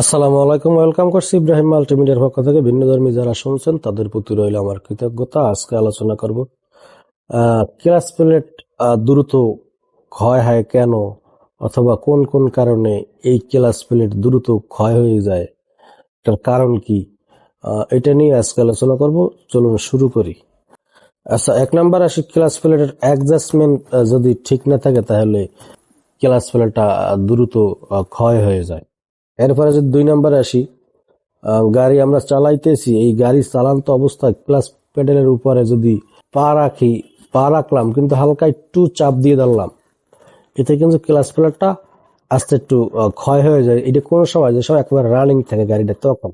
আসসালামু আলাইকুম, ওয়েলকাম করছি ইব্রাহিম মাল্টিমিডিয়ার পক্ষ থেকে। ভিন্ন ধর্মী যারা শুনছেন, তাদের প্রতি রইল আমার কৃতজ্ঞতা। আজকে আলোচনা করব ক্লাস প্লেট দ্রুত ক্ষয় হয় কেন অথবা কোন কোন কারণে এই ক্লাস প্লেট দ্রুত ক্ষয় হয়ে যায় এটার কারণ কি এটা নিয়ে আজকে আলোচনা করব। চলুন শুরু করি। আচ্ছা এক নম্বর আসি, ক্লাস প্লেটের অ্যাডজাস্টমেন্ট যদি ঠিক না থাকে, তাহলে ক্লাস প্লেটটা দ্রুত ক্ষয় হয়ে যায়। এরপরে যদি দুই নম্বরে আসি গাড়ি আমরা চালাইতেছি, এই গাড়ি চালান্ত অবস্থায় ক্লাস প্যাডেলের উপরে যদি পা রাখি, পা রাখলাম, কিন্তু হালকা একটু চাপ দিয়ে ধরলাম, এতে কিন্তু ক্লাস প্লেটটা আস্তে একটু ক্ষয় হয়ে যায়। এটা কোনো সময় যে সময় একবার রানিং থাকে গাড়িটা তখন।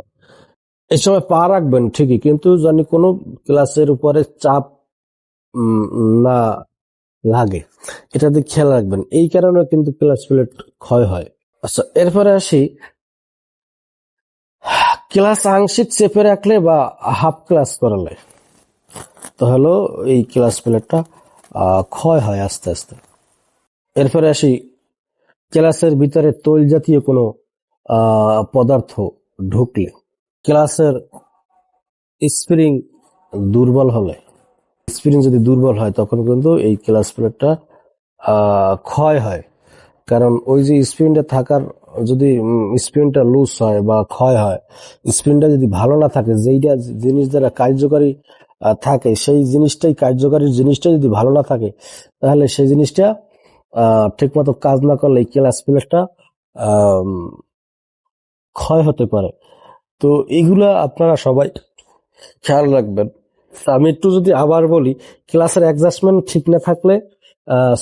এই সময় পা রাখবেন ঠিকই, কিন্তু জানি কোনো ক্লাসের উপরে চাপ না লাগে। এটা দিকে খেয়াল রাখবেন। এই কারণে কিন্তু ক্লাস প্লেট ক্ষয় হয়। আচ্ছা এরপরে আসি ক্লাস আংশিক চেপে রাখলে বা হাফ ক্লাস করালে তো হলো এই ক্লাস প্লেটটা ক্ষয় হয় আস্তে আস্তে। এরপরে আসি, ক্লাসের ভিতরে তৈল জাতীয় কোনো পদার্থ ঢুকলে, ক্লাসের স্প্রিং দুর্বল হলে, স্প্রিং যদি দুর্বল হয়, তখন কিন্তু এই ক্লাস প্লেটটা ক্ষয় হয়। কারণ ওই যে স্প্রিংটা থাকার যদি স্প্রিনটা লুজ হয় বা ক্ষয় হয় স্প্রিনটা যদি ভালো না থাকে, যেইটা জিনিস দ্বারা কার্যকারী থাকে, সেই জিনিসটাই কার্যকারী জিনিসটা যদি ভালো না থাকে, তাহলে সেই জিনিসটা ঠিকমতো কাজ না করলে ক্লাস প্লেটটা ক্ষয় হতে পারে। তো এগুলা আপনারা সবাই খেয়াল রাখবেন। আমি একটু যদি আবার বলি ক্লাসের অ্যাডজাস্টমেন্ট ঠিক না থাকলে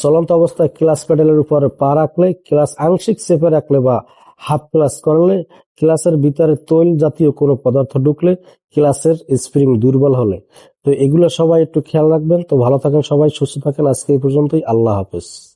চলন্ত অবস্থায় ক্লাস প্যাডেলের উপর পা রাখলে ক্লাস আংশিক চেপে রাখলে বা হাফ ক্লাস করলে ক্লাসের ভিতরে তৈল জাতীয় কোনো পদার্থ ঢুকলে ক্লাসের স্প্রিং দুর্বল হলে। তো এগুলো সবাই একটু খেয়াল রাখবেন। তো ভালো থাকেন সবাই, সুস্থ থাকেন। আজকে এই পর্যন্তই। আল্লাহ হাফেজ।